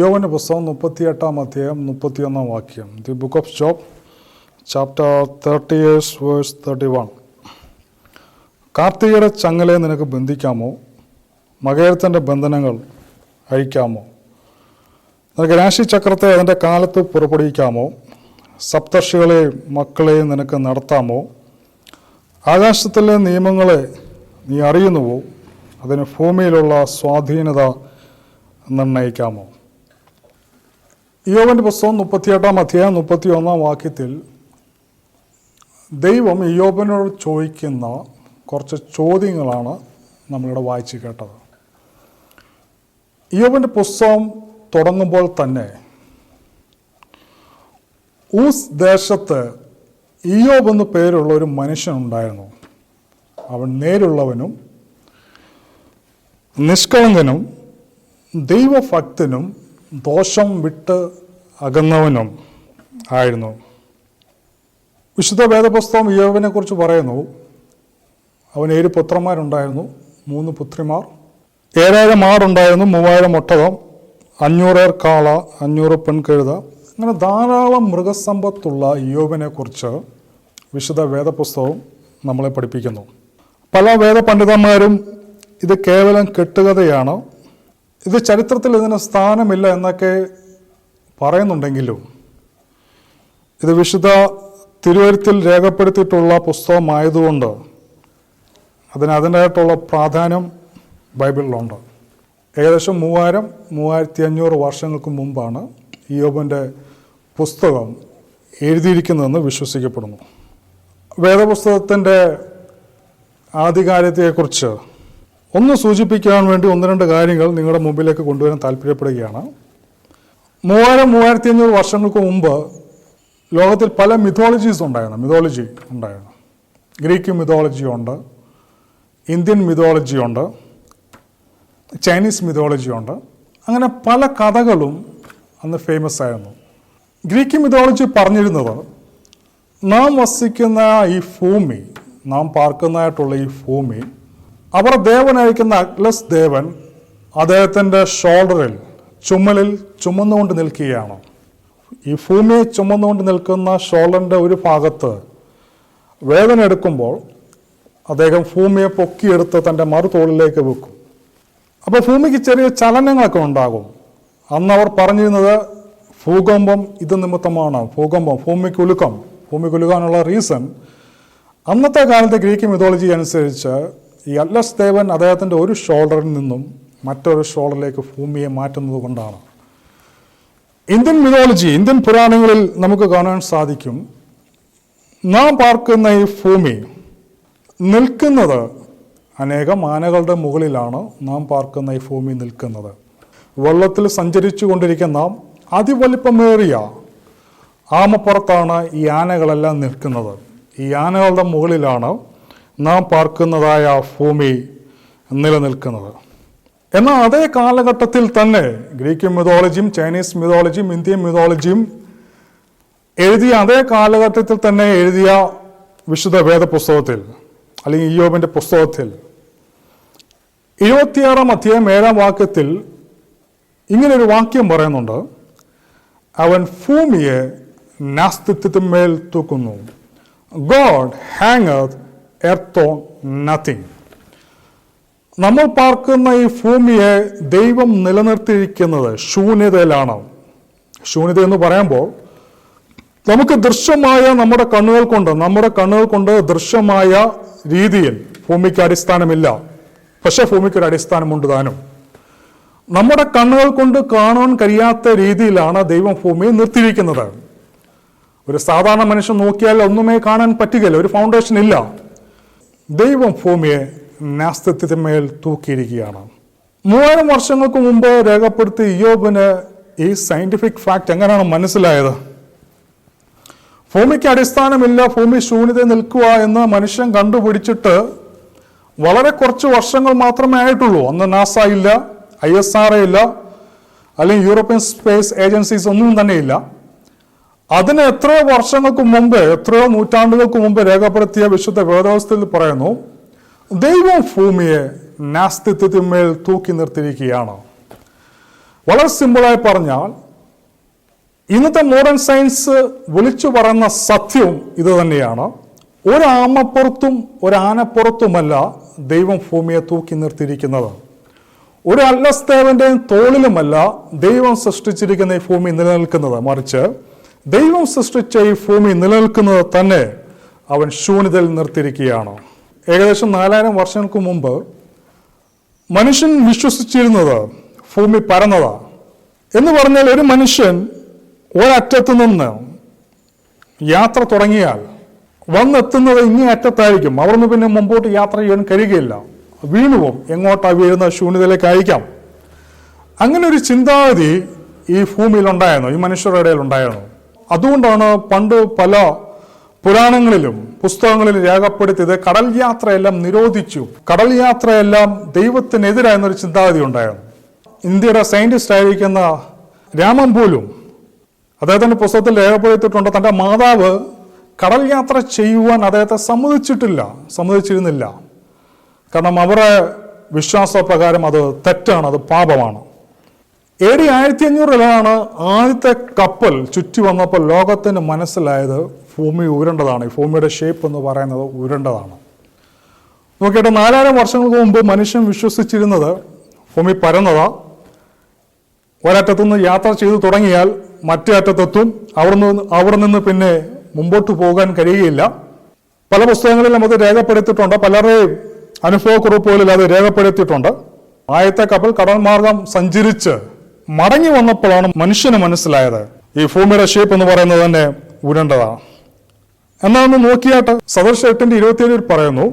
യോവന്റെ പുസ്തകം മുപ്പത്തിയെട്ടാം അധ്യായം മുപ്പത്തിയൊന്നാം വാക്യം. The book of Job chapter thirty years verse thirty one കാർത്തികയുടെ ചങ്ങലെ നിനക്ക് ബന്ധിക്കാമോ? മകേരത്തിന്റെ ബന്ധനങ്ങൾ അഴിക്കാമോ? നിനക്ക് രാശിചക്രത്തെ അതിന്റെ കാലത്ത് പുറപ്പെടുവിക്കാമോ? സപ്തർഷികളെയും മക്കളെയും നിനക്ക് നടത്താമോ? ആകാശത്തിലെ നിയമങ്ങളെ നീ അറിയുന്നുവോ? അതിന് ഭൂമിയിലുള്ള സ്വാധീനത നിർണയിക്കാമോ? ഇയോവന്റെ പുസ്തകം മുപ്പത്തിയെട്ടാം അധ്യായം മുപ്പത്തി ഒന്നാം വാക്യത്തിൽ ദൈവം ഇയോബിനോട് ചോദിക്കുന്ന കുറച്ച് ചോദ്യങ്ങളാണ് നമ്മളിവിടെ വായിച്ചു കേട്ടത്. ഇയോബിന്റെ പുസ്തകം തുടങ്ങുമ്പോൾ തന്നെ ഊസ് ദേശത്ത് ഇയോബ് എന്ന് പേരുള്ള ഒരു മനുഷ്യനുണ്ടായിരുന്നു അവൻ നേരുള്ളവനും നിഷ്കളങ്കനും ദൈവഭക്തനും ദോഷം വിട്ട് അകന്നവനും ആയിരുന്നു. വിശുദ്ധ വേദപുസ്തകം യോവനെ കുറിച്ച് പറയുന്നു. അവൻ ഏഴ് പുത്രന്മാരുണ്ടായിരുന്നു. മൂന്ന് പുത്രിമാർ. ഏഴായിരം ആടുണ്ടായിരുന്നു. മൂവായിരം ഒട്ടകം. അഞ്ഞൂറേർ കാള അഞ്ഞൂറ് പെൺകഴുത. അങ്ങനെ ധാരാളം മൃഗസമ്പത്തുള്ള യോബിനെ കുറിച്ച് വിശുദ്ധ വേദപുസ്തകം നമ്മളെ പഠിപ്പിക്കുന്നു. പല വേദപണ്ഡിതന്മാരും ഇത് കേവലം കെട്ടുകഥയാണ്. ഇത് ചരിത്രത്തിൽ ഇതിന് സ്ഥാനമില്ല എന്നൊക്കെ പറയുന്നുണ്ടെങ്കിലും ഇത് വിശുദ്ധ തിരുവരുത്തിൽ രേഖപ്പെടുത്തിയിട്ടുള്ള പുസ്തകമായതുകൊണ്ട് അതിന് അതിന്റെതായിട്ടുള്ള പ്രാധാന്യം ബൈബിളിലുണ്ട്. ഏകദേശം മൂവായിരം മൂവായിരത്തി അഞ്ഞൂറ് വർഷങ്ങൾക്ക് മുമ്പാണ് യോബിന്റെ പുസ്തകം എഴുതിയിരിക്കുന്നതെന്ന് വിശ്വസിക്കപ്പെടുന്നു. വേദപുസ്തകത്തിന്റെ ആധികാരികതയെക്കുറിച്ച് ഒന്ന് സൂചിപ്പിക്കാൻ വേണ്ടി ഒന്ന് രണ്ട് കാര്യങ്ങൾ നിങ്ങളുടെ മുമ്പിലേക്ക് കൊണ്ടുവരാൻ താല്പര്യപ്പെടുകയാണ്. മൂവായിരം മൂവായിരത്തി അഞ്ഞൂറ് വർഷങ്ങൾക്ക് മുമ്പ് ലോകത്തിൽ പല മിഥോളജീസ് ഉണ്ടായിരുന്നു. മിഥോളജി ഉണ്ടായിരുന്നു. ഗ്രീക്ക് മിഥോളജി ഉണ്ട്. ഇന്ത്യൻ മിഥോളജി ഉണ്ട്. ചൈനീസ് മിഥോളജി ഉണ്ട്. അങ്ങനെ പല കഥകളും അന്ന് ഫേമസ് ആയിരുന്നു. ഗ്രീക്ക് മിഥോളജി പറഞ്ഞിരുന്നത് നാം വസിക്കുന്ന ഈ ഭൂമി നാം പാർക്കുന്നതായിട്ടുള്ള ഈ ഭൂമി അവർ ദേവൻ അയക്കുന്ന അഗ്ലസ് ദേവൻ അദ്ദേഹത്തിന്റെ ഷോൾഡറിൽ ചുമലിൽ ചുമന്നുകൊണ്ട് നിൽക്കുകയാണ്. ഈ ഭൂമിയെ ചുമന്നുകൊണ്ട് നിൽക്കുന്ന ഷോൾഡറിന്റെ ഒരു ഭാഗത്ത് വേദന എടുക്കുമ്പോൾ അദ്ദേഹം ഭൂമിയെ പൊക്കിയെടുത്ത് തന്റെ മറുതോളിലേക്ക് വെക്കും. അപ്പോൾ ഭൂമിക്ക് ചെറിയ ചലനങ്ങളൊക്കെ ഉണ്ടാകും. അന്ന് അവർ പറഞ്ഞിരുന്നത് ഭൂകമ്പം ഇത് നിമിത്തമാണ് ഭൂകമ്പം ഭൂമിക്ക് ഉലുക്കം ഭൂമിക്ക് ഉലുക്കാനുള്ള റീസൺ. അന്നത്തെ കാലത്തെ ഗ്രീക്ക് മിതോളജി അനുസരിച്ച് ഈ അല്ലസ് ദേവൻ അദ്ദേഹത്തിന്റെ ഒരു ഷോൾഡറിൽ നിന്നും മറ്റൊരു ഷോൾഡറിലേക്ക് ഭൂമിയെ മാറ്റുന്നത് കൊണ്ടാണ്. ഇന്ത്യൻ മിതോളജി ഇന്ത്യൻ പുരാണങ്ങളിൽ നമുക്ക് കാണാൻ സാധിക്കും. നാം പാർക്കുന്ന ഈ ഭൂമി നിൽക്കുന്നത് അനേകം ആനകളുടെ മുകളിലാണ് നാം പാർക്കുന്ന ഈ ഭൂമി നിൽക്കുന്നത്. വെള്ളത്തിൽ സഞ്ചരിച്ചു കൊണ്ടിരിക്കുന്ന അതിവലിപ്പമേറിയ ആമപ്പുറത്താണ് ഈ ആനകളെല്ലാം നിൽക്കുന്നത്. ഈ ആനകളുടെ മുകളിലാണ് നാം പാർക്കുന്നതായ ഭൂമി നിലനിൽക്കുന്നത്. എന്നാൽ അതേ കാലഘട്ടത്തിൽ തന്നെ ഗ്രീക്ക് മിതോളജിയും ചൈനീസ് മിതോളജിയും ഇന്ത്യൻ മിതോളജിയും എഴുതിയ അതേ കാലഘട്ടത്തിൽ തന്നെ എഴുതിയ വിശുദ്ധ വേദ പുസ്തകത്തിൽ അല്ലെങ്കിൽ ഇയോബിന്റെ പുസ്തകത്തിൽ ഇരുപത്തിയാറാം അധ്യായം ഏഴാം വാക്യത്തിൽ ഇങ്ങനൊരു വാക്യം പറയുന്നുണ്ട്. അവൻ ഭൂമിയെ നാസ്തിത്വത്തിന്മേൽ തൂക്കുന്നു. God hanger earth on nothing നമ്മൾ പാർക്കുന്ന ഈ ഭൂമിയെ ദൈവം നിലനിർത്തിയിരിക്കുന്നത് ശൂന്യതയിലാണ്. ശൂന്യത എന്ന് പറയുമ്പോൾ നമുക്ക് ദൃശ്യമായ നമ്മുടെ കണ്ണുകൾ കൊണ്ട് നമ്മുടെ കണ്ണുകൾ കൊണ്ട് ദൃശ്യമായ രീതിയിൽ ഭൂമിക്ക് അടിസ്ഥാനമില്ല. പക്ഷെ ഭൂമിക്ക് ഒരു അടിസ്ഥാനമുണ്ട് താനും. നമ്മുടെ കണ്ണുകൾ കൊണ്ട് കാണാൻ കഴിയാത്ത രീതിയിലാണ് ദൈവം ഭൂമിയെ നിർത്തിയിരിക്കുന്നത്. ഒരു സാധാരണ മനുഷ്യൻ നോക്കിയാൽ ഒന്നുമേ കാണാൻ പറ്റുകയില്ല ഒരു ഫൗണ്ടേഷൻ ഇല്ല. ദൈവം ഭൂമിയെ നാസ്തത്വത്തിന്മേൽ തൂക്കിയിരിക്കുകയാണ്. മൂവായിരം വർഷങ്ങൾക്ക് മുമ്പ് രേഖപ്പെടുത്തി യോബിന് ഈ സയന്റിഫിക് ഫാക്റ്റ് എങ്ങനെയാണ് മനസ്സിലായത്? ഭൂമിക്ക് അടിസ്ഥാനമില്ല ഭൂമി ശൂന്യത നിൽക്കുക എന്ന് മനുഷ്യൻ കണ്ടുപിടിച്ചിട്ട് വളരെ കുറച്ച് വർഷങ്ങൾ മാത്രമേ ആയിട്ടുള്ളൂ. അന്ന് നാസ ഇല്ല ഐ എസ് ആർ ഇല്ല അല്ലെങ്കിൽ യൂറോപ്യൻ സ്പേസ് ഏജൻസീസ് ഒന്നും തന്നെ ഇല്ല. അതിന് എത്രയോ വർഷങ്ങൾക്ക് മുമ്പ് എത്രയോ നൂറ്റാണ്ടുകൾക്ക് മുമ്പ് രേഖപ്പെടുത്തിയ വിശുദ്ധ വേദവസ്ഥയിൽ പറയുന്നു ദൈവം ഭൂമിയെ നാസ്തിത്വത്തിന്മേൽ തൂക്കി നിർത്തിയിരിക്കുകയാണ്. വളരെ സിമ്പിളായി പറഞ്ഞാൽ ഇന്നത്തെ മോഡേൺ സയൻസ് വിളിച്ചു പറയുന്ന സത്യവും ഇത് തന്നെയാണ്. ഒരാമപ്പുറത്തും ഒരാനപ്പുറത്തുമല്ല ദൈവം ഭൂമിയെ തൂക്കി നിർത്തിയിരിക്കുന്നത്. ഒരു അല്ലസ്തേവന്റെയും തോളിലുമല്ല ദൈവം സൃഷ്ടിച്ചിരിക്കുന്ന ഈ ഭൂമി നിലനിൽക്കുന്നത്. മറിച്ച് ദൈവം സൃഷ്ടിച്ച ഈ ഭൂമി നിലനിൽക്കുന്നത് തന്നെ അവൻ ശൂന്യതയിൽ നിർത്തിയിരിക്കുകയാണ്. ഏകദേശം നാലായിരം വർഷങ്ങൾക്ക് മുമ്പ് മനുഷ്യൻ വിശ്വസിച്ചിരുന്നത് ഭൂമി പരന്നതാ. എന്ന് പറഞ്ഞാൽ ഒരു മനുഷ്യൻ ഒരറ്റത്ത് നിന്ന് യാത്ര തുടങ്ങിയാൽ വന്നെത്തുന്നത് ഇങ്ങേ അറ്റത്തായിരിക്കും. അവിടുന്ന് പിന്നെ മുമ്പോട്ട് യാത്ര ചെയ്യാൻ കഴിയുകയില്ല. വീണുപോകും. എങ്ങോട്ടാ വീഴുന്ന ശൂന്യതയിലേക്ക് അയക്കാം അങ്ങനെ ഒരു ചിന്താഗതി ഈ ഭൂമിയിൽ ഉണ്ടായിരുന്നു ഈ മനുഷ്യരുടെ ഇടയിൽ ഉണ്ടായിരുന്നു അതുകൊണ്ടാണ് പണ്ട് പല പുരാണങ്ങളിലും പുസ്തകങ്ങളിലും രേഖപ്പെടുത്തിയത് കടൽ യാത്രയെല്ലാം നിരോധിച്ചു. കടൽ യാത്രയെല്ലാം ദൈവത്തിനെതിരായെന്നൊരു ചിന്താഗതി ഉണ്ടായിരുന്നു. ഇന്ത്യയുടെ സയന്റിസ്റ്റ് ആയിരിക്കുന്ന രാമൻ പോലും അദ്ദേഹത്തിന്റെ പുസ്തകത്തിൽ രേഖപ്പെടുത്തിയിട്ടുണ്ട്. തന്റെ മാതാവ് കടൽ യാത്ര ചെയ്യുവാൻ അദ്ദേഹത്തെ സമ്മതിച്ചിട്ടില്ല സമ്മതിച്ചിരുന്നില്ല. കാരണം അവരുടെ വിശ്വാസപ്രകാരം അത് തെറ്റാണ് അത് പാപമാണ്. എ ഡി ആയിരത്തി അഞ്ഞൂറിലാണ് ആദ്യത്തെ കപ്പൽ ചുറ്റി വന്നപ്പോൾ ലോകത്തിന് മനസ്സിലായത് ഭൂമി ഉരുണ്ടതാണ്. ഈ ഭൂമിയുടെ ഷേപ്പ് എന്ന് പറയുന്നത് ഉരുണ്ടതാണ്. നോക്കിയിട്ട് നാലായിരം വർഷങ്ങൾക്ക് മുമ്പ് മനുഷ്യൻ വിശ്വസിച്ചിരുന്നത് ഭൂമി പരന്നതാ. ഒരറ്റത്തുനിന്ന് യാത്ര ചെയ്തു തുടങ്ങിയാൽ മറ്റേ അറ്റത്തെത്തും. അവിടെ നിന്ന് അവിടെ നിന്ന് പിന്നെ മുമ്പോട്ട് പോകാൻ കഴിയുകയില്ല. പല പുസ്തകങ്ങളിലും അത് രേഖപ്പെടുത്തിയിട്ടുണ്ട്. പലരുടെയും അനുഭവക്കുറിപ്പുകളിൽ അത് രേഖപ്പെടുത്തിയിട്ടുണ്ട്. ആയത്തെ കപ്പൽ കടൽ മാർഗം സഞ്ചരിച്ച് മടങ്ങി വന്നപ്പോഴാണ് മനുഷ്യന് മനസ്സിലായത്. ഈ ഭൂമിയുടെ ഷേപ്പ് എന്ന് പറയുന്നത് തന്നെ ഉരുണ്ടതാണ് എന്നാ ഒന്ന് നോക്കിയാട്ട് സദർശ എട്ടിന്റെ ഇരുപത്തിയേഴിൽ പറയുന്നു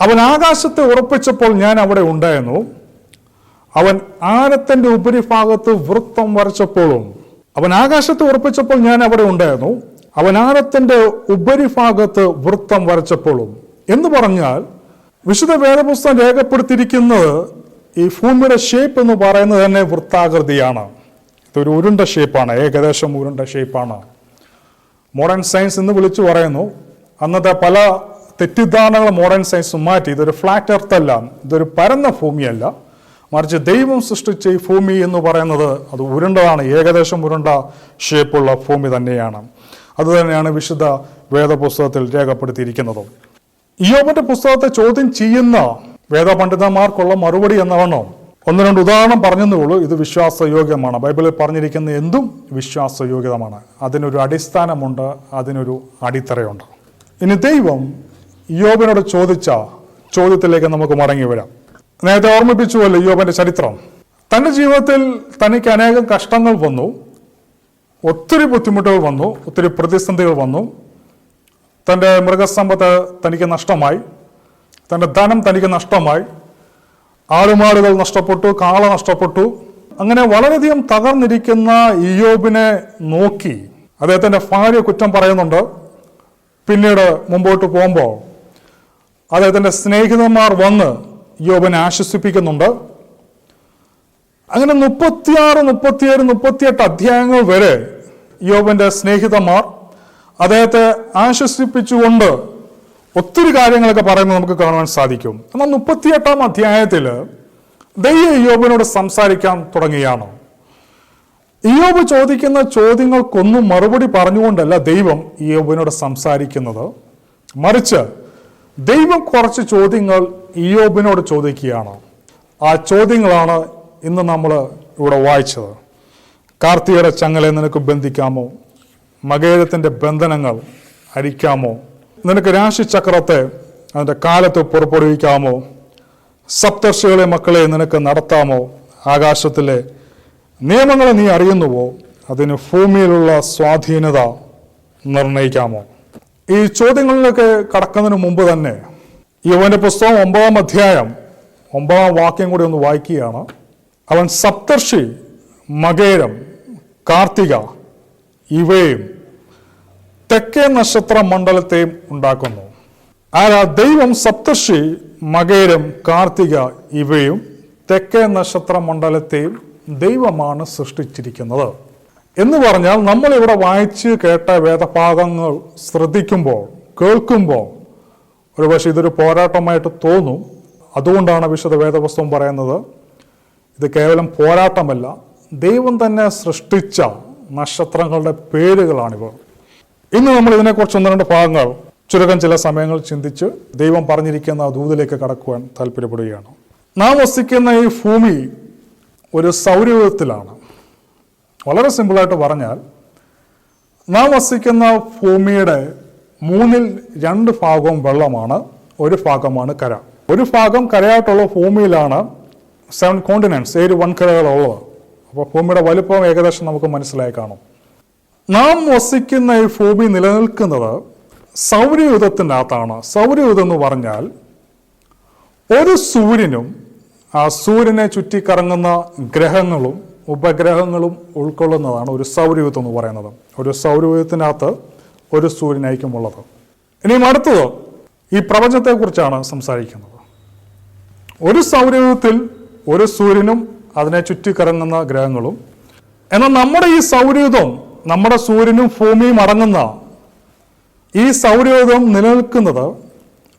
അവൻ ആകാശത്തെ ഉറപ്പിച്ചപ്പോൾ ഞാൻ അവിടെ ഉണ്ടായിരുന്നു. അവൻ ആനത്തിന്റെ ഉപരിഭാഗത്ത് വൃത്തം വരച്ചപ്പോഴും അവൻ ആകാശത്തെ ഉറപ്പിച്ചപ്പോൾ ഞാൻ അവിടെ ഉണ്ടായിരുന്നു. അവൻ ആനത്തിന്റെ ഉപരിഭാഗത്ത് വൃത്തം വരച്ചപ്പോഴും. എന്ന് പറഞ്ഞാൽ വിശുദ്ധ വേദപുസ്തകം രേഖപ്പെടുത്തിയിരിക്കുന്നത് ഈ ഭൂമിയുടെ ഷേപ്പ് എന്ന് പറയുന്നത് തന്നെ വൃത്താകൃതിയാണ്. ഇതൊരു ഉരുണ്ട ഷേപ്പാണ് ഏകദേശം ഉരുണ്ട ഷേപ്പാണ് മോഡേൺ സയൻസ് എന്ന് വിളിച്ചു പറയുന്നു. അന്നത്തെ പല തെറ്റിദ്ധാരണകൾ മോഡേൺ സയൻസ് മാറ്റി ഇതൊരു ഫ്ലാറ്റ് എർത്ത് അല്ല ഇതൊരു പരന്ന ഭൂമിയല്ല. മറിച്ച് ദൈവം സൃഷ്ടിച്ച ഈ ഭൂമി എന്ന് പറയുന്നത് അത് ഉരുണ്ടതാണ് ഏകദേശം ഉരുണ്ട ഷേപ്പുള്ള ഭൂമി തന്നെയാണ്. അതുതന്നെയാണ് വിശുദ്ധ വേദപുസ്തകത്തിൽ രേഖപ്പെടുത്തിയിരിക്കുന്നത്. ഇയോബിന്റെ പുസ്തകത്തെ ചോദ്യം ചെയ്യുന്ന വേദപണ്ഡിതന്മാർക്കുള്ള മറുപടി എന്നാണോ? ഒന്ന് രണ്ട് ഉദാഹരണം പറഞ്ഞതേ ഉള്ളൂ. ഇത് വിശ്വാസയോഗ്യമാണ്. ബൈബിളിൽ പറഞ്ഞിരിക്കുന്ന എന്തും വിശ്വാസയോഗ്യതമാണ് അതിനൊരു അടിസ്ഥാനമുണ്ട് അതിനൊരു അടിത്തറയുണ്ട്. ഇനി ദൈവം യോബിനോട് ചോദിച്ച ചോദ്യത്തിലേക്ക് നമുക്ക് മടങ്ങി വരാം. നേരത്തെ ഓർമ്മിപ്പിച്ചുവല്ലോ യോബിന്റെ ചരിത്രം. തന്റെ ജീവിതത്തിൽ തനിക്ക് അനേകം കഷ്ടങ്ങൾ വന്നു. ഒത്തിരി ബുദ്ധിമുട്ടുകൾ വന്നു. ഒത്തിരി പ്രതിസന്ധികൾ വന്നു. തന്റെ മൃഗസമ്പത്ത് തനിക്ക് നഷ്ടമായി. തന്റെ ധനം തനിക്ക് നഷ്ടമായി. ആടുമാടുകൾ നഷ്ടപ്പെട്ടു കാള നഷ്ടപ്പെട്ടു. അങ്ങനെ വളരെയധികം തകർന്നിരിക്കുന്ന ഇയോബിനെ നോക്കി അദ്ദേഹത്തിന്റെ ഭാര്യ കുറ്റം പറയുന്നുണ്ട്. പിന്നീട് മുമ്പോട്ട് പോകുമ്പോൾ അദ്ദേഹത്തിന്റെ സ്നേഹിതന്മാർ വന്ന് യോബിനെ ആശ്വസിപ്പിക്കുന്നുണ്ട്. അങ്ങനെ മുപ്പത്തിയാറ് മുപ്പത്തിയേഴ് മുപ്പത്തിയെട്ട് അധ്യായങ്ങൾ വരെ യോബിന്റെ സ്നേഹിതന്മാർ അദ്ദേഹത്തെ ആശ്വസിപ്പിച്ചുകൊണ്ട് ഒത്തിരി കാര്യങ്ങളൊക്കെ പറയുന്നത് നമുക്ക് കാണുവാൻ സാധിക്കും. എന്നാൽ മുപ്പത്തിയെട്ടാം അധ്യായത്തിൽ ദൈവ യോബിനോട് സംസാരിക്കാൻ തുടങ്ങിയാണ്. ഇയോബ് ചോദിക്കുന്ന ചോദ്യങ്ങൾക്കൊന്നും മറുപടി പറഞ്ഞുകൊണ്ടല്ല ദൈവം ഇയോബിനോട് സംസാരിക്കുന്നത്. മറിച്ച് ദൈവം കുറച്ച് ചോദ്യങ്ങൾ ഇയോബിനോട് ചോദിക്കുകയാണ്. ആ ചോദ്യങ്ങളാണ് ഇന്ന് നമ്മൾ ഇവിടെ വായിച്ചത്. കാർത്തികയുടെ ചങ്ങലെ നിനക്ക് ബന്ധിക്കാമോ? മകേരത്തിന്റെ ബന്ധനങ്ങൾ അരിക്കാമോ നിനക്ക് രാശിചക്രത്തെ അതിന്റെ കാലത്ത് പുറപ്പെടുവിക്കാമോ? സപ്തർഷികളെ മക്കളെ നിനക്ക് നടത്താമോ? ആകാശത്തിലെ നിയമങ്ങളെ നീ അറിയുന്നുവോ? അതിന് ഭൂമിയിലുള്ള സ്വാധീനത നിർണയിക്കാമോ? ഈ ചോദ്യങ്ങളിലൊക്കെ കടക്കുന്നതിന് മുമ്പ് തന്നെ യുവന്റെ പുസ്തകം ഒമ്പതാം അധ്യായം ഒമ്പതാം വാക്യം കൂടി ഒന്ന് വായിക്കുകയാണ്. അവൻ സപ്തർഷി മകേരം കാർത്തിക ഇവയും തെക്കേ നക്ഷത്ര മണ്ഡലത്തെയും ഉണ്ടാക്കുന്നു. ആരാ ദൈവം സപ്തർഷി മകേരം കാർത്തിക ഇവയും തെക്കേ നക്ഷത്ര മണ്ഡലത്തെയും ദൈവമാണ് സൃഷ്ടിച്ചിരിക്കുന്നത്. എന്ന് പറഞ്ഞാൽ നമ്മൾ ഇവിടെ വായിച്ച് കേട്ട വേദഭാഗങ്ങൾ ശ്രദ്ധിക്കുമ്പോൾ കേൾക്കുമ്പോൾ ഒരുപക്ഷെ ഇതൊരു പോരാട്ടമായിട്ട് തോന്നും. അതുകൊണ്ടാണ് വിശുദ്ധ വേദപുസ്തകം പറയുന്നത് ഇത് കേവലം പോരാട്ടമല്ല ദൈവം തന്നെ സൃഷ്ടിച്ച നക്ഷത്രങ്ങളുടെ പേരുകളാണിവ. ഇന്ന് നമ്മൾ ഇതിനെക്കുറിച്ച് ഒന്ന് രണ്ട് ഭാഗങ്ങൾ ചുരുക്കം ചില സമയങ്ങൾ ചിന്തിച്ച് ദൈവം പറഞ്ഞിരിക്കുന്ന ദൂതിലേക്ക് കടക്കുവാൻ താല്പര്യപ്പെടുകയാണ്. നാം വസിക്കുന്ന ഈ ഭൂമി ഒരു സൗരയൂഥത്തിലാണ്. വളരെ സിമ്പിളായിട്ട് പറഞ്ഞാൽ നാം വസിക്കുന്ന ഭൂമിയുടെ മൂന്നിൽ രണ്ട് ഭാഗവും വെള്ളമാണ് ഒരു ഭാഗമാണ് കര. ഒരു ഭാഗം കരയായിട്ടുള്ള ഭൂമിയിലാണ് സെവൻ കോണ്ടിനൻസ് ഏഴ് വൻകരകളുള്ളത്. അപ്പോൾ ഭൂമിയുടെ വലുപ്പം ഏകദേശം നമുക്ക് മനസ്സിലായി കാണും. നാം വസിക്കുന്ന ഈ ഭൂമി നിലനിൽക്കുന്നത് സൗരയുധത്തിനകത്താണ് സൗരയൂഥം എന്ന് പറഞ്ഞാൽ ഒരു സൂര്യനും ആ സൂര്യനെ ചുറ്റിക്കറങ്ങുന്ന ഗ്രഹങ്ങളും ഉപഗ്രഹങ്ങളും ഉൾക്കൊള്ളുന്നതാണ് ഒരു സൗരയുധം എന്ന് പറയുന്നത്. ഒരു സൗരയുധത്തിനകത്ത് ഒരു സൂര്യനായിരിക്കും ഉള്ളത്. ഇനി അടുത്തത് ഈ പ്രപഞ്ചത്തെക്കുറിച്ചാണ് സംസാരിക്കുന്നത്. ഒരു സൗരയുധത്തിൽ ഒരു സൂര്യനും അതിനെ ചുറ്റിക്കറങ്ങുന്ന ഗ്രഹങ്ങളും എന്നാൽ നമ്മുടെ ഈ സൗരയൂഥം നമ്മുടെ സൂര്യനും ഭൂമിയും അടങ്ങുന്ന ഈ സൗരയൂഥം നിലനിൽക്കുന്നത്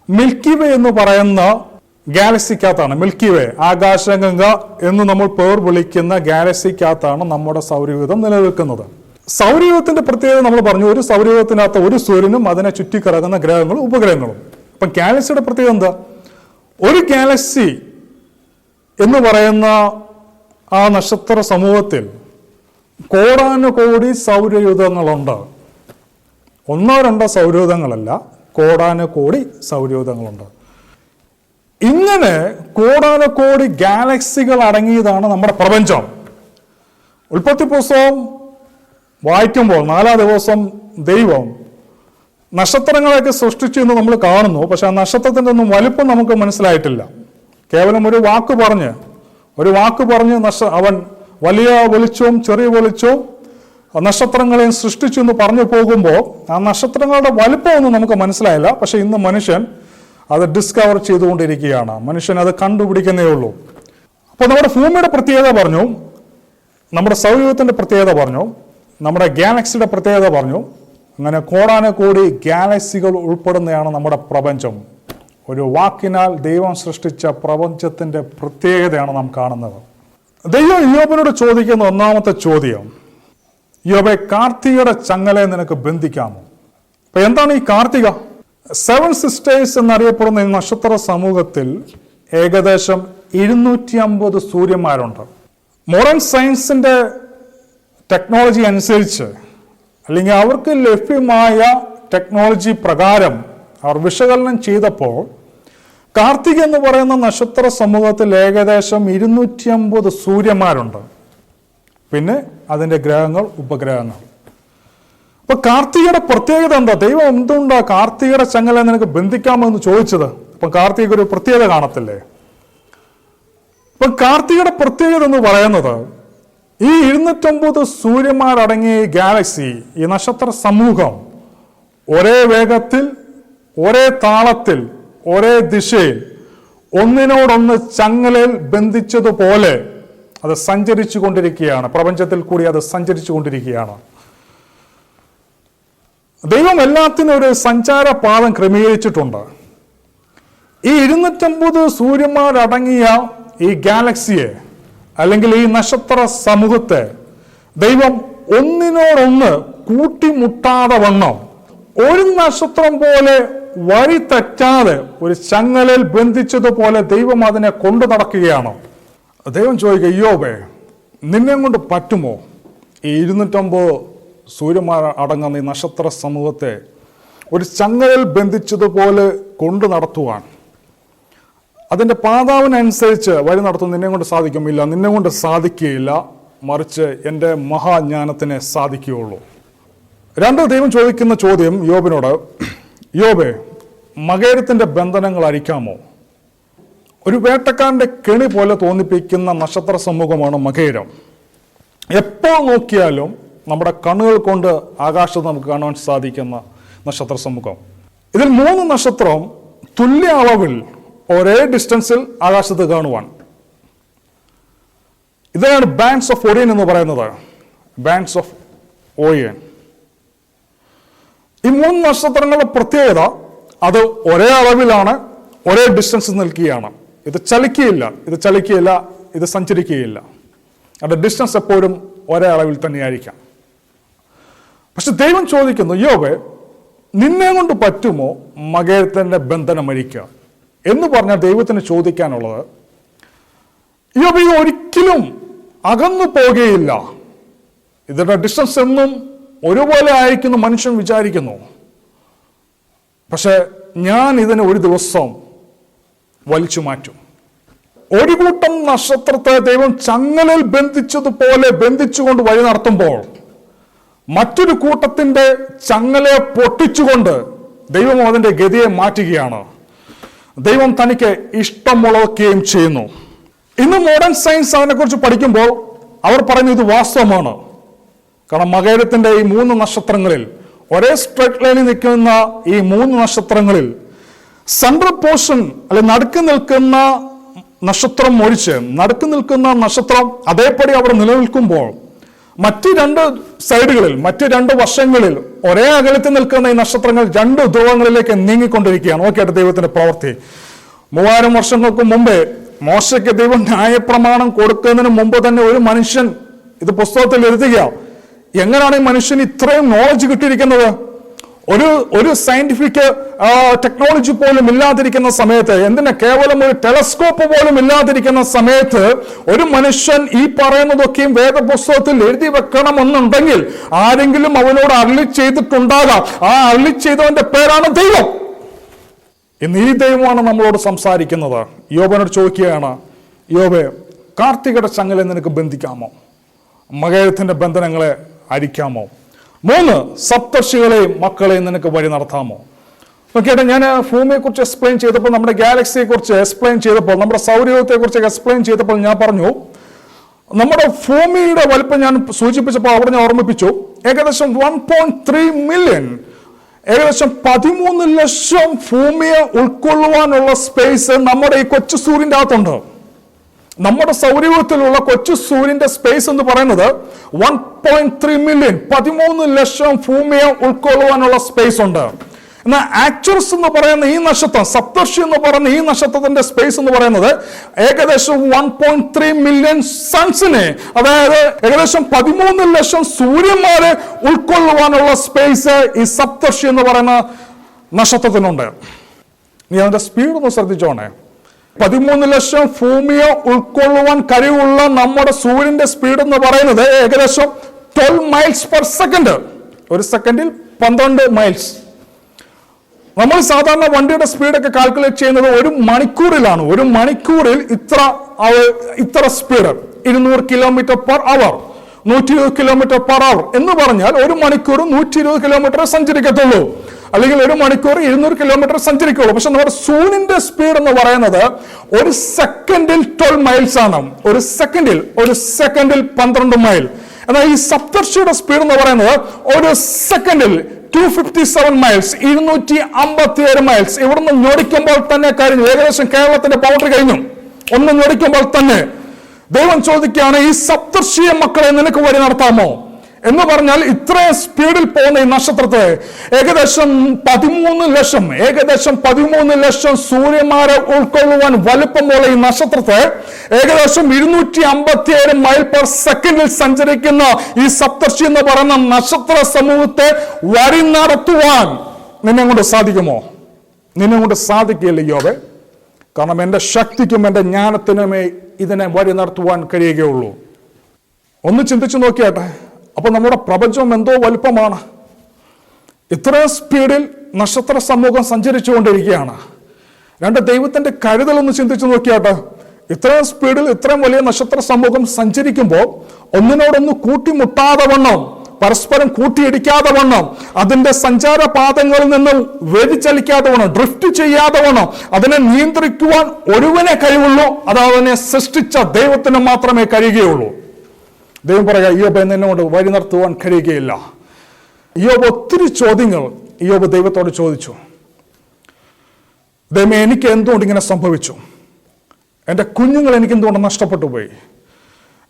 മിൽക്കി വേ എന്ന് പറയുന്ന ഗാലക്സിക്കകത്താണ്. മിൽക്കി വേ ആകാശഗംഗ എന്ന് നമ്മൾ പേർ വിളിക്കുന്ന ഗാലക്സിക്കകത്താണ് നമ്മുടെ സൗരയൂഥം നിലനിൽക്കുന്നത്. സൗരയൂഥത്തിന്റെ പ്രത്യേകത നമ്മൾ പറഞ്ഞു. ഒരു സൗരയൂഥത്തിനകത്ത് ഒരു സൂര്യനും അതിനെ ചുറ്റിക്കറങ്ങുന്ന ഗ്രഹങ്ങളും ഉപഗ്രഹങ്ങളും. അപ്പം ഗാലക്സിയുടെ പ്രത്യേകത എന്താ? ഒരു ഗാലക്സി എന്ന് പറയുന്ന ആ നക്ഷത്ര സമൂഹത്തിൽ കോടാനുകോടി സൗരയൂഥങ്ങളുണ്ട്. ഒന്നോ രണ്ടോ സൗരയൂഥങ്ങളല്ല കോടാനുകോടി സൗരയൂഥങ്ങളുണ്ട്. ഇങ്ങനെ കോടാനുകോടി ഗാലക്സികൾ അടങ്ങിയതാണ് നമ്മുടെ പ്രപഞ്ചം. ഉൽപ്പത്തി പുസ്തകം വായിക്കുമ്പോൾ നാലാം ദിവസം ദൈവം നക്ഷത്രങ്ങളെയൊക്കെ സൃഷ്ടിച്ചു എന്ന് നമ്മൾ കാണുന്നു പക്ഷെ ആ നക്ഷത്രത്തിന്റെ ഒന്നും വലുപ്പം നമുക്ക് മനസ്സിലായിട്ടില്ല. കേവലം ഒരു വാക്ക് പറഞ്ഞ് ഒരു വാക്ക് പറഞ്ഞ് നക്ഷ അവൻ വലിയ വെളിച്ചവും ചെറിയ വെളിച്ചവും നക്ഷത്രങ്ങളെയും സൃഷ്ടിച്ചു എന്ന് പറഞ്ഞു പോകുമ്പോൾ ആ നക്ഷത്രങ്ങളുടെ വലുപ്പമൊന്നും നമുക്ക് മനസ്സിലായില്ല. പക്ഷെ ഇന്ന് മനുഷ്യൻ അത് ഡിസ്കവർ ചെയ്തുകൊണ്ടിരിക്കുകയാണ്. മനുഷ്യൻ അത് കണ്ടുപിടിക്കുന്നേ ഉള്ളൂ. അപ്പോൾ നമ്മുടെ ഭൂമിയുടെ പ്രത്യേകത പറഞ്ഞു. നമ്മുടെ സൗരയൂഹത്തിന്റെ പ്രത്യേകത പറഞ്ഞു. നമ്മുടെ ഗാലക്സിയുടെ പ്രത്യേകത പറഞ്ഞു. അങ്ങനെ കോടാനുകോടി ഗാലക്സികൾ ഉൾപ്പെടുന്നതാണ് നമ്മുടെ പ്രപഞ്ചം. ഒരു വാക്കിനാൽ ദൈവം സൃഷ്ടിച്ച പ്രപഞ്ചത്തിന്റെ പ്രത്യേകതയാണ് നാം കാണുന്നത്. ദൈവം യോബനോട് ചോദിക്കുന്ന ഒന്നാമത്തെ ചോദ്യം യോബെ കാർത്തികയുടെ ചങ്ങലെ നിനക്ക് ബന്ധിക്കാമോ? അപ്പൊ എന്താണ് ഈ കാർത്തിക? സെവൻ സിസ്റ്റേഴ്സ് എന്നറിയപ്പെടുന്ന ഈ നക്ഷത്ര സമൂഹത്തിൽ ഏകദേശം ഇരുന്നൂറ്റി അമ്പത് സൂര്യന്മാരുണ്ട്. മോഡേൺ സയൻസിന്റെ ടെക്നോളജി അനുസരിച്ച് അല്ലെങ്കിൽ അവർക്ക് ലഭ്യമായ ടെക്നോളജി പ്രകാരം അവർ വിശകലനം ചെയ്തപ്പോൾ കാർത്തിക എന്ന് പറയുന്ന നക്ഷത്ര സമൂഹത്തിൽ ഏകദേശം ഇരുന്നൂറ്റി അമ്പത് സൂര്യന്മാരുണ്ട്. പിന്നെ അതിന്റെ ഗ്രഹങ്ങൾ ഉപഗ്രഹങ്ങൾ. അപ്പൊ കാർത്തികയുടെ പ്രത്യേകത എന്താ? ദൈവം എന്തുകൊണ്ടാ കാർത്തികയുടെ ചങ്ങല നിനക്ക് ബന്ധിക്കാമോ എന്ന് ചോദിച്ചത്? അപ്പൊ കാർത്തിക ഒരു പ്രത്യേകത കാണത്തില്ലേ? അപ്പൊ കാർത്തികയുടെ പ്രത്യേകത എന്ന് പറയുന്നത് ഈ ഇരുന്നൂറ്റമ്പത് സൂര്യന്മാരടങ്ങിയ ഈ ഗാലക്സി ഈ നക്ഷത്ര സമൂഹം ഒരേ വേഗത്തിൽ ഒരേ താളത്തിൽ ഒരേ ദിശയിൽ ഒന്നിനോടൊന്ന് ചങ്ങലയിൽ ബന്ധിച്ചതുപോലെ അത് സഞ്ചരിച്ചു കൊണ്ടിരിക്കുകയാണ് പ്രപഞ്ചത്തിൽ കൂടി അത് സഞ്ചരിച്ചു കൊണ്ടിരിക്കുകയാണ് ദൈവം എല്ലാത്തിനും ഒരു സഞ്ചാരപാതം ക്രമീകരിച്ചിട്ടുണ്ട്. ഈ ഇരുന്നൂറ്റമ്പത് സൂര്യന്മാരടങ്ങിയ ഈ ഗാലക്സിയെ അല്ലെങ്കിൽ ഈ നക്ഷത്ര സമൂഹത്തെ ദൈവം ഒന്നിനോടൊന്ന് കൂട്ടിമുട്ടാതെ വണ്ണം. ഒരു നക്ഷത്രം പോലെ വഴി തെറ്റാതെ ഒരു ചങ്ങലയിൽ ബന്ധിച്ചതുപോലെ ദൈവം അതിനെ കൊണ്ടു നടക്കുകയാണ്. ദൈവം ചോദിക്കുക അയ്യോബേ നിന്നെ കൊണ്ട് പറ്റുമോ? ഈ ഇരുന്നൂറ്റമ്പത് സൂര്യന്മാർ അടങ്ങുന്ന ഈ നക്ഷത്ര സമൂഹത്തെ ഒരു ചങ്ങലയിൽ ബന്ധിച്ചതുപോലെ കൊണ്ടു നടത്തുവാൻ. അതിന്റെ പാതാവിനനുസരിച്ച് വഴി നടത്തുന്ന നിന്നെ കൊണ്ട് സാധിക്കുമില്ല നിന്നെ കൊണ്ട് സാധിക്കുകയില്ല. മറിച്ച് എന്റെ മഹാജ്ഞാനത്തിനെ സാധിക്കുകയുള്ളൂ. രണ്ട് ദൈവം ചോദിക്കുന്ന ചോദ്യം യോബിനോട് യോബെ മകേരത്തിന്റെ ബന്ധനങ്ങൾ അരിക്കാമോ ഒരു വേട്ടക്കാരന്റെ കെണി പോലെ തോന്നിപ്പിക്കുന്ന നക്ഷത്ര സമൂഹമാണ് മകേരം. എപ്പോൾ നോക്കിയാലും നമ്മുടെ കണ്ണുകൾ കൊണ്ട് ആകാശത്ത് നമുക്ക് കാണാൻ സാധിക്കുന്ന നക്ഷത്ര സമൂഹം. ഇതിൽ മൂന്ന് നക്ഷത്രം തുല്യ അളവിൽ ഒരേ ഡിസ്റ്റൻസിൽ ആകാശത്ത് കാണുവാൻ. ഇതാണ് ബാൻസ് ഓഫ് ഒറിയൻ എന്ന് പറയുന്നത്. ബാൻസ് ഓഫ് ഓറിയൻ ഈ മൂന്ന് നക്ഷത്രങ്ങളുടെ പ്രത്യേകത അത് ഒരേ അളവിലാണ് ഒരേ ഡിസ്റ്റൻസ് നിൽക്കുകയാണ്. ഇത് ചലിക്കുകയില്ല ഇത് ചലിക്കുകയില്ല ഇത് സഞ്ചരിക്കുകയില്ല. അതിന്റെ ഡിസ്റ്റൻസ് എപ്പോഴും ഒരേ അളവിൽ തന്നെയായിരിക്കാം. പക്ഷെ ദൈവം ചോദിക്കുന്നു യോബെ നിന്നെ കൊണ്ട് പറ്റുമോ മകേരത്തിന്റെ ബന്ധനം അഴിക്കുക? എന്ന് പറഞ്ഞാൽ ദൈവത്തിന് ചോദിക്കാനുള്ളത് യോബ് ഒരിക്കലും അകന്നു പോകുകയില്ല. ഇതിന്റെ ഡിസ്റ്റൻസ് എന്നും ഒരുപോലെ ആയിരിക്കുന്നു മനുഷ്യൻ വിചാരിക്കുന്നു. പക്ഷെ ഞാൻ ഇതിനെ ഒരു ദിവസം വലിച്ചു മാറ്റും. ഒരു കൂട്ടം നക്ഷത്രത്തെ ദൈവം ചങ്ങലിൽ ബന്ധിച്ചതുപോലെ ബന്ധിച്ചുകൊണ്ട് വഴി നടത്തുമ്പോൾ മറ്റൊരു കൂട്ടത്തിന്റെ ചങ്ങലെ പൊട്ടിച്ചുകൊണ്ട് ദൈവം അതിന്റെ ഗതിയെ മാറ്റുകയാണ്. ദൈവം തനിക്ക് ഇഷ്ടമുളക്കുകയും ചെയ്യുന്നു. ഇന്ന് മോഡേൺ സയൻസ് അതിനെക്കുറിച്ച് പഠിക്കുമ്പോൾ അവർ പറയുന്നത് ഇത് വാസ്തവമാണ്. കാരണം മകരത്തിന്റെ ഈ മൂന്ന് നക്ഷത്രങ്ങളിൽ ഒരേ സ്ട്രൈറ്റ് ലൈനിൽ നിൽക്കുന്ന ഈ മൂന്ന് നക്ഷത്രങ്ങളിൽ സെൻട്രൽ പോർഷൻ അല്ലെ നടുക്ക് നിൽക്കുന്ന നക്ഷത്രം ഒഴിച്ച് നടുക്ക് നിൽക്കുന്ന നക്ഷത്രം അതേപടി അവിടെ നിലനിൽക്കുമ്പോൾ മറ്റ് രണ്ട് സൈഡുകളിൽ മറ്റ് രണ്ട് വശങ്ങളിൽ ഒരേ അകലത്തിൽ നിൽക്കുന്ന ഈ നക്ഷത്രങ്ങൾ രണ്ട് ധ്രുവങ്ങളിലേക്ക് നീങ്ങിക്കൊണ്ടിരിക്കുകയാണ്. നോക്കിയാട്ടെ ദൈവത്തിന്റെ പ്രവൃത്തി. മൂവായിരം വർഷങ്ങൾക്ക് മുമ്പേ മോശയ്ക്ക് ദൈവം ന്യായപ്രമാണം കൊടുക്കുന്നതിന് മുമ്പ് തന്നെ ഒരു മനുഷ്യൻ ഇത് പുസ്തകത്തിൽ എഴുതുക എങ്ങനെയാണ് മനുഷ്യന് ഇത്രയും നോളജ് കിട്ടിയിരിക്കുന്നത്? ഒരു ഒരു സയന്റിഫിക് ടെക്നോളജി പോലും ഇല്ലാതിരിക്കുന്ന സമയത്ത് എന്തിനാ കേവലം ഒരു ടെലസ്കോപ്പ് പോലും ഇല്ലാതിരിക്കുന്ന സമയത്ത് ഒരു മനുഷ്യൻ ഈ പറയുന്നതൊക്കെയും വേദപുസ്തകത്തിൽ എഴുതി വെക്കണമെന്നുണ്ടെങ്കിൽ ആരെങ്കിലും അവനോട് അരളി ചെയ്തിട്ടുണ്ടാകാം. ആ അരളി ചെയ്തവന്റെ പേരാണ് ദൈവം. ഇന്ന് ഈ ദൈവമാണ് നമ്മളോട് സംസാരിക്കുന്നത്. യോബനോട് ചോദിക്കുകയാണ് യോബെ കാർത്തികയുടെ ചങ്ങലെ നിനക്ക് ബന്ധിക്കാമോ? മകരത്തിന്റെ ബന്ധനങ്ങളെ അരിക്കാമോ മൂന്ന് സപ്തർഷികളെയും മക്കളെയും നിനക്ക് വഴി നടത്താമോ? നോക്കിയിട്ട് ഞാൻ ഭൂമിയെ കുറിച്ച് എക്സ്പ്ലെയിൻ ചെയ്തപ്പോൾ നമ്മുടെ ഗാലക്സിയെ കുറിച്ച് എക്സ്പ്ലെയിൻ ചെയ്തപ്പോൾ നമ്മുടെ സൗരയൂഥത്തെ കുറിച്ച് എക്സ്പ്ലെയിൻ ചെയ്തപ്പോൾ ഞാൻ പറഞ്ഞു നമ്മുടെ ഭൂമിയുടെ വലിപ്പം ഞാൻ സൂചിപ്പിച്ചപ്പോൾ അവിടെ ഞാൻ ഓർമ്മിപ്പിച്ചു ഏകദേശം വൺ പോയിന്റ് ത്രീ മില്യൺ ഏകദേശം പതിമൂന്ന് ലക്ഷം ഭൂമിയെ ഉൾക്കൊള്ളുവാനുള്ള സ്പേസ് നമ്മുടെ ഈ കൊച്ചു സൂര്യന്റെ അകത്തുണ്ട്. നമ്മുടെ സൗരയൂഹത്തിലുള്ള കൊച്ചു സൂര്യന്റെ സ്പേസ് എന്ന് പറയുന്നത് വൺ പോയിന്റ് ത്രീ മില്യൺ പതിമൂന്ന് ലക്ഷം ഭൂമിയെ ഉൾക്കൊള്ളുവാനുള്ള സ്പേസ് ഉണ്ട്. എന്നാൽ ആക്ചുറസ് എന്ന് പറയുന്ന ഈ നക്ഷത്രം സപ്തർഷി എന്ന് പറയുന്ന ഈ നക്ഷത്രത്തിന്റെ സ്പേസ് എന്ന് പറയുന്നത് ഏകദേശം വൺ പോയിന്റ് ത്രീ മില്യൺ സൺസിനെ അതായത് ഏകദേശം പതിമൂന്ന് ലക്ഷം സൂര്യന്മാരെ ഉൾക്കൊള്ളുവാനുള്ള സ്പേസ് ഈ സപ്തർഷി എന്ന് പറയുന്ന നക്ഷത്രത്തിനുണ്ട് നീ അതിന്റെ സ്പീഡ് ഒന്ന് ശ്രദ്ധിച്ചോണേ. പതിമൂന്ന് ലക്ഷം ഭൂമിയെ ഉൾക്കൊള്ളുവാൻ കഴിവുള്ള നമ്മുടെ സൂര്യന്റെ സ്പീഡ് എന്ന് പറയുന്നത് ഏകദേശം ട്വൽവ് മൈൽസ് പെർ സെക്കൻഡ് ഒരു സെക്കൻഡിൽ പന്ത്രണ്ട് മൈൽസ് നമ്മൾ സാധാരണ വണ്ടിയുടെ സ്പീഡൊക്കെ കാൽക്കുലേറ്റ് ചെയ്യുന്നത് ഒരു മണിക്കൂറിലാണ്. ഒരു മണിക്കൂറിൽ ഇത്ര ഇത്ര സ്പീഡ് ഇരുന്നൂറ് കിലോമീറ്റർ പെർ അവർ നൂറ്റി ഇരുപത് കിലോമീറ്റർ പെർ അവർ എന്ന് പറഞ്ഞാൽ ഒരു മണിക്കൂർ നൂറ്റി ഇരുപത് കിലോമീറ്റർ സഞ്ചരിക്കത്തുള്ളൂ. അല്ലെങ്കിൽ ഒരു മണിക്കൂർ ഇരുന്നൂറ് കിലോമീറ്റർ സഞ്ചരിക്കുള്ളൂ. പക്ഷെ നമ്മുടെ സൂണിന്റെ സ്പീഡ് എന്ന് പറയുന്നത് ഒരു സെക്കൻഡിൽ ട്വൽവ് മൈൽസ് ആണ്. ഒരു സെക്കൻഡിൽ ഒരു സെക്കൻഡിൽ പന്ത്രണ്ട് മൈൽ എന്നാൽ ഈ സപ്തർഷിയുടെ സ്പീഡ് എന്ന് പറയുന്നത് ഒരു സെക്കൻഡിൽ ടു ഫിഫ്റ്റി സെവൻ മൈൽസ് ഇരുന്നൂറ്റി അമ്പത്തി ഏഴ് മൈൽസ് ഇവിടുന്ന് ഞൊടിക്കുമ്പോൾ തന്നെ കഴിഞ്ഞു. ഏകദേശം കേരളത്തിന്റെ പൗഡർ കഴിഞ്ഞു. ഒന്ന് ഞൊടിക്കുമ്പോൾ തന്നെ ദൈവം ചോദിക്കുകയാണ് ഈ സപ്തർഷിയ മക്കളെ നിനക്ക് വഴി നടത്താമോ? എന്ന് പറഞ്ഞാൽ ഇത്രയും സ്പീഡിൽ പോകുന്ന ഈ നക്ഷത്രത്തെ ഏകദേശം പതിമൂന്ന് ലക്ഷം ഏകദേശം പതിമൂന്ന് ലക്ഷം സൂര്യന്മാരെ ഉൾക്കൊള്ളുവാൻ വലുപ്പമുള്ള ഈ നക്ഷത്രത്തെ ഏകദേശം ഇരുന്നൂറ്റി അമ്പത്തി ഏഴ് മൈൽ പെർ സെക്കൻഡിൽ സഞ്ചരിക്കുന്ന ഈ സപ്തർഷി എന്ന് പറയുന്ന നക്ഷത്ര സമൂഹത്തെ വഴി നടത്തുവാൻ നിന്നെ കൊണ്ട് സാധിക്കുമോ? നിന്നെ കൊണ്ട് സാധിക്കില്ല യോബെ കാരണം എന്റെ ശക്തിക്കും എന്റെ ജ്ഞാനത്തിനുമേ ഇതിനെ വഴി നടത്തുവാൻ കഴിയുകയുള്ളൂ. ഒന്ന് ചിന്തിച്ചു നോക്കിയാട്ടെ. അപ്പൊ നമ്മുടെ പ്രപഞ്ചം എന്തോ വലുപ്പമാണ്. ഇത്ര സ്പീഡിൽ നക്ഷത്ര സമൂഹം സഞ്ചരിച്ചുകൊണ്ടിരിക്കുകയാണ്. രണ്ട് ദൈവത്തിന്റെ കരുതൽ ഒന്ന് ചിന്തിച്ചു നോക്കിയാട്ടെ. ഇത്രയും സ്പീഡിൽ ഇത്രയും വലിയ നക്ഷത്ര സമൂഹം സഞ്ചരിക്കുമ്പോൾ ഒന്നിനോടൊന്ന് കൂട്ടിമുട്ടാതെ വണ്ണം പരസ്പരം കൂട്ടിയിടിക്കാതെ വണ്ണം അതിന്റെ സഞ്ചാരപാതങ്ങളിൽ നിന്ന് വ്യതിചലിക്കാതെ വേണം ഡ്രിഫ്റ്റ് ചെയ്യാതെ വേണം അതിനെ നിയന്ത്രിക്കുവാൻ ഒരുവനെ കഴിവുള്ളൂ അത് അതിനെ സൃഷ്ടിച്ച ദൈവത്തിന് മാത്രമേ കഴിയുകയുള്ളൂ. ദൈവം പറയുക ഇയോബ് എന്നോട് വഴി നടത്തുവാൻ കഴിയുകയില്ല. ഇയോബ് ഒത്തിരി ചോദ്യങ്ങൾ ഇയോബ് ദൈവത്തോട് ചോദിച്ചു. ദൈവം എനിക്ക് എന്തുകൊണ്ട് ഇങ്ങനെ സംഭവിച്ചു? എന്റെ കുഞ്ഞുങ്ങൾ എനിക്ക് എന്തുകൊണ്ട് നഷ്ടപ്പെട്ടു പോയി?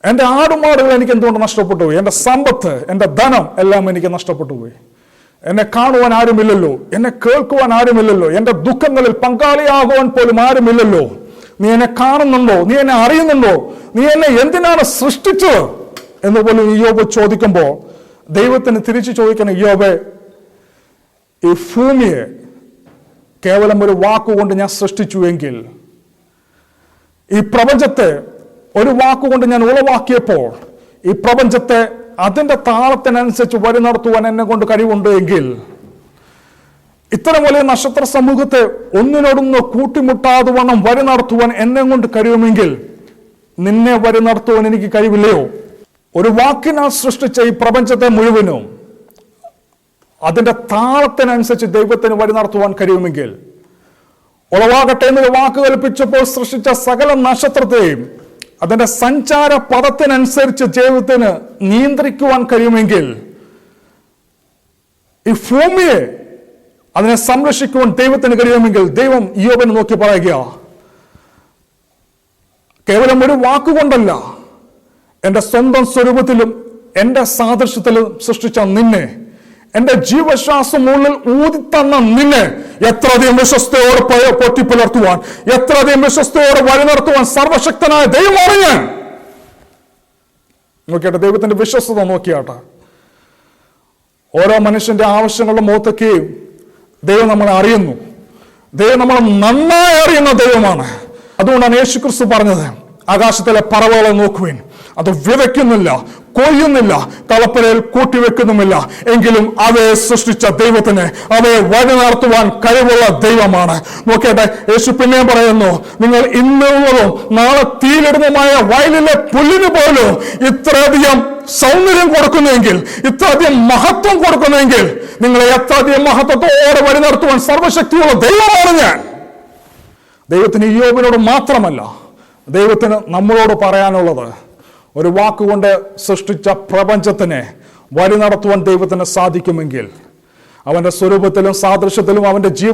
എന്റെ ആടുമാടുകൾ എനിക്ക് എന്തുകൊണ്ട് നഷ്ടപ്പെട്ടു പോയി? എന്റെ സമ്പത്ത് എന്റെ ധനം എല്ലാം എനിക്ക് നഷ്ടപ്പെട്ടു പോയി. എന്നെ കാണുവാൻ ആരുമില്ലല്ലോ. എന്നെ കേൾക്കുവാൻ ആരുമില്ലല്ലോ. എന്റെ ദുഃഖങ്ങളിൽ പങ്കാളിയാകുവാൻ പോലും ആരുമില്ലല്ലോ. നീ എന്നെ കാണുന്നുണ്ടോ? നീ എന്നെ അറിയുന്നുണ്ടോ? നീ എന്നെ എന്തിനാണ് സൃഷ്ടിച്ചത്? എന്ന് പോലും യോബ് ചോദിക്കുമ്പോൾ ദൈവത്തിന് തിരിച്ചു ചോദിക്കണം യോബ് ഈ ഭൂമിയെ കേവലം ഒരു വാക്കുകൊണ്ട് ഞാൻ സൃഷ്ടിച്ചുവെങ്കിൽ ഈ പ്രപഞ്ചത്തെ ഒരു വാക്കുകൊണ്ട് ഞാൻ ഉളവാക്കിയപ്പോൾ ഈ പ്രപഞ്ചത്തെ അതിന്റെ താളത്തിനനുസരിച്ച് വഴി നടത്തുവാൻ എന്നെ കൊണ്ട് കഴിവുണ്ട് എങ്കിൽ ഇത്തരം വലിയ നക്ഷത്ര സമൂഹത്തെ ഒന്നിനോടൊന്ന് കൂട്ടിമുട്ടാതെ വണ്ണം വഴി നടത്തുവാൻ എന്നെ കൊണ്ട് കഴിയുമെങ്കിൽ നിന്നെ വഴി നടത്തുവാൻ എനിക്ക് കഴിവില്ലയോ? ഒരു വാക്കിനാൽ സൃഷ്ടിച്ച ഈ പ്രപഞ്ചത്തെ മുഴുവനും അതിന്റെ താളത്തിനനുസരിച്ച് ദൈവത്തിന് വഴി നടത്തുവാൻ കഴിയുമെങ്കിൽ ഉളവാകട്ടെ എന്നൊരു വാക്ക് കൽപ്പിച്ചപ്പോൾ സൃഷ്ടിച്ച സകല നക്ഷത്രത്തെയും അതിന്റെ സഞ്ചാര പദത്തിനനുസരിച്ച് ജീവിതത്തിന് നിയന്ത്രിക്കുവാൻ കഴിയുമെങ്കിൽ ഈ ഭൂമിയെ അതിനെ സംരക്ഷിക്കുവാൻ ദൈവത്തിന് കഴിയുമെങ്കിൽ ദൈവം യോബനെ നോക്കി പറയുക കേവലം ഒരു വാക്കുകൊണ്ടല്ല എന്റെ സ്വന്തം സ്വരൂപത്തിലും എന്റെ സാദൃശ്യത്തിലും സൃഷ്ടിച്ച നിന്നെ. എന്റെ ജീവശ്വാസം ഉള്ളിൽ ഊതിത്തന്ന നിന്നെ എത്രയധികം വിശ്വസ്തയോടെ പ- പൊട്ടിപ്പുലർത്തുവാൻ എത്രയധികം വിശ്വസ്തയോടെ വഴി നടത്തുവാൻ സർവശക്തനായ ദൈവം അറിഞ്ഞ് നോക്കിയാട്ടെ ദൈവത്തിന്റെ വിശ്വസ്തത നോക്കിയാട്ടെ. ഓരോ മനുഷ്യന്റെ ആവശ്യങ്ങളുടെ മുഖത്തൊക്കെയും ദൈവം നമ്മളെ അറിയുന്നു. ദൈവം നമ്മളെ നന്നായി അറിയുന്ന ദൈവമാണ്. അതുകൊണ്ടാണ് യേശു ക്രിസ്തു പറഞ്ഞത് ആകാശത്തിലെ പറവകളെ നോക്കുവിൻ. അത് വിതയ്ക്കുന്നില്ല കൊയ്യുന്നില്ല കളപ്പരയിൽ കൂട്ടിവെക്കുന്നുമില്ല. എങ്കിലും അവയെ സൃഷ്ടിച്ച ദൈവത്തിന് അവയെ വഴി നടത്തുവാൻ കഴിവുള്ള ദൈവമാണ്. നോക്കിയട്ടെ യേശു പിന്നെയും പറയുന്നു നിങ്ങൾ ഇന്നുള്ളതും നാളെ തീയിലിടുന്നതുമായ വയലിലെ പുല്ലിന് പോലും ഇത്രയധികം സൗന്ദര്യം കൊടുക്കുന്നെങ്കിൽ ഇത്രയധികം മഹത്വം കൊടുക്കുന്നെങ്കിൽ നിങ്ങളെ എത്രയധികം മഹത്വത്തോടെ വഴി നടത്തുവാൻ സർവശക്തിയുള്ള ദൈവമാണ് ഞാൻ. ദൈവത്തിന് യോബിനോട് മാത്രമല്ല ദൈവത്തിന് നമ്മളോട് പറയാനുള്ളത് ഒരു വാക്കുകൊണ്ട് സൃഷ്ടിച്ച പ്രപഞ്ചത്തിനെ വഴി നടത്തുവാൻ ദൈവത്തിന് സാധിക്കുമെങ്കിൽ അവന്റെ സ്വരൂപത്തിലും സാദൃശ്യത്തിലും അവന്റെ ജീവ